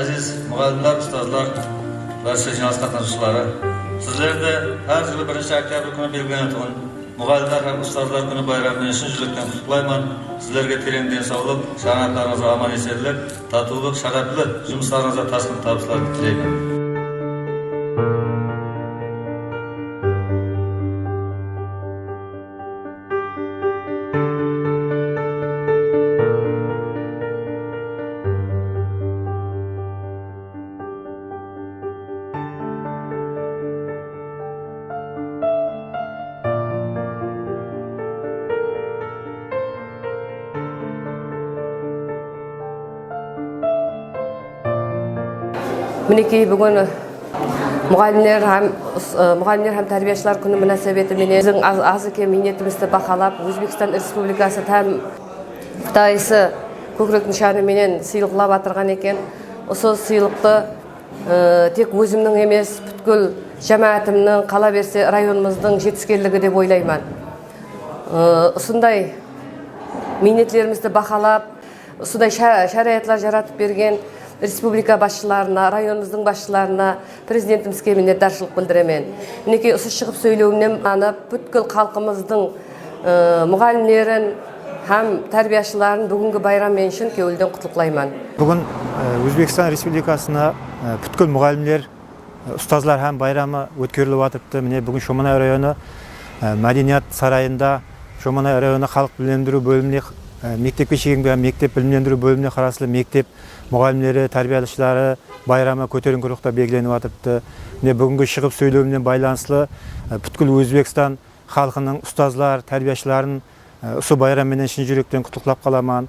Aziz muallimler, ustazlar, barcha jinoyat qatnashchilari. Sizlarda har yili 1-oktyabr kuni belgilanadigan muallimlar ham ustozlar kuni bayramini chin yurakdan qutlayman. Sizlarga terin sog'lik, salomatlaringizga omon esenlik, totuvlik, sharafli жұмыстарыңызға tasqin topishlar. Мінекей бүгін мұғалімдер һәм мұғалімдер һәм тәрбиешілер күні мөнәсәбәте біздің аз, аз екен минетімізді бақалап өзбекстан республикасы тәм құтайысы көкірек нышаны менен сыйлықлап атырған екен. Осы сыйлықты ә, тек өзімнің емес бүткіл жамаатымның қала берсе районымыздың жетіскерлігі деп ойлаймын. Ә, осындай минетлерімізді бақалап осындай ша- шариғатлар жаратып берген республика басшыларына районымыздың басшыларына президентімізге minnettarchilik білдіремін мінекей осы шығып сөйлеуімнен анып бүткіл халқымыздың ә, мұғалімдерін һәм тәрбиешілерін бүгінгі байраммен шын көңілден құттықтаймын Бүгін ә, Өзбекстан Республикасына бүткіл мұғалімдер, ұстазлар һәм байрамы өткөрүлүп атыпты. Міне бүгін Шоманай районы мәдениет сарайында Шоманай районы халық білімдіру бөліміне мектепке шейінгі мектеп білімдендіру бөліміне қарасты мектеп мұғалімдері, тәрбиелішілері байрамы көтеріңкі рухта белгіленіп атыпты. Міне бүгінгі шығып сөйлеуіммен байланысты ә, бүткіл Өзбекстан халқының ұстазлар, тәрбиешілерін осы байрамменен шын жүректен құттықтап қаламын.